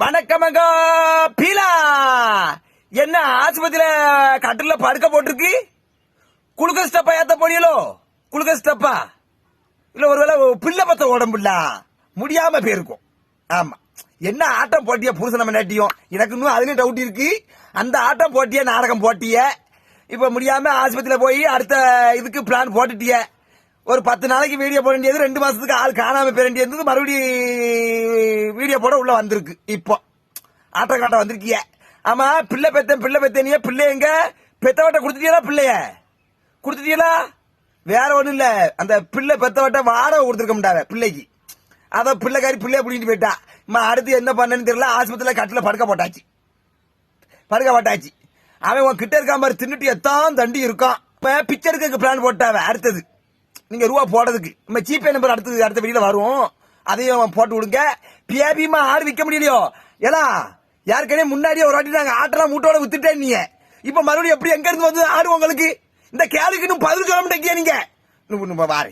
வணக்கமங்க பீலா! என்ன ஆஸ்பத்திரியில கட்டில படுக்க போட்டிருக்கு? குளுக்க ஸ்டப்பா ஏத்த போனியலோ குளுக்க ஸ்டப்பா இல்ல ஒருவேளை பிள்ளை பத்த உடம்புல முடியாம போயிருக்கும். ஆமா. என்ன ஆட்டம் போட்டிய புருஷன் நம்ம நாட்டியும்? எனக்கு இன்னும் அதுலயும் டவுட் இருக்கு. அந்த ஆட்டம் போட்டிய நாடகம் போட்டிய. இப்ப முடியாம ஆஸ்பத்திரியில போய் அடுத்த இதுக்கு பிளான் போட்டுட்டிய. ஒரு பத்து நாளைக்கு வீடியோ போட வேண்டியது ரெண்டு மாசத்துக்கு ஆள் காணாம போயிட வேண்டியது மறுபடியும் வீடியோ போட உள்ள வந்திருக்கு. இப்போ. ஆட்டம் காட்டம் வந்திருக்கிய. ஆமா பிள்ளை பெத்தன் பிள்ளை பெத்தனிய பிள்ளை எங்க? பெத்தவட்ட கொடுத்துட்டீங்களா பிள்ளைய? கொடுத்துட்டீங்களா வேற ஒண்ணும் இல்ல. அந்த பிள்ளை பெத்தவட்ட வாடகை கொடுத்துருக்க மாட்டாங்க பிள்ளைக்கு. அத பிள்ளைக்காரி பிள்ளைய பிடிக்கிட்டு போயிட்டா. அம்மா அடுத்து என்ன பண்ணன்னு தெரியல. ஆஸ்பத்திரியில கட்டில படுக்க போட்டாச்சு. படுக்க போட்டாச்சு அவன் உன் கிட்ட இருக்கான் மாதிரி தின்னுட்டு எத்தான் தண்டி இருக்கான். இப்ப பிச்சை பிளான் போட்டாவ அடுத்தது. நீங்க ரூபா போடுறதுக்கு. நம்ம ஜிபே நம்பர் அடுத்தது அடுத்த வெளியில வரும். அதையும் அவன் போட்டு விடுங்க. பியாபிமா ஆடு விற்க முடியலையோ? ஏன்னா யாருக்கனே முன்னாடியே ஒரு வாட்டி நாங்கள் ஆட்டெல்லாம் மூட்டோட வித்துட்டேன் நீங்க. இப்ப மறுபடியும் எப்படி எங்க இருந்து வந்து ஆடு உங்களுக்கு? இந்த கேளுக்கு இன்னும் பதில் சொல்ல மாட்டேங்கிய நீங்க. இன்னும் வாரு.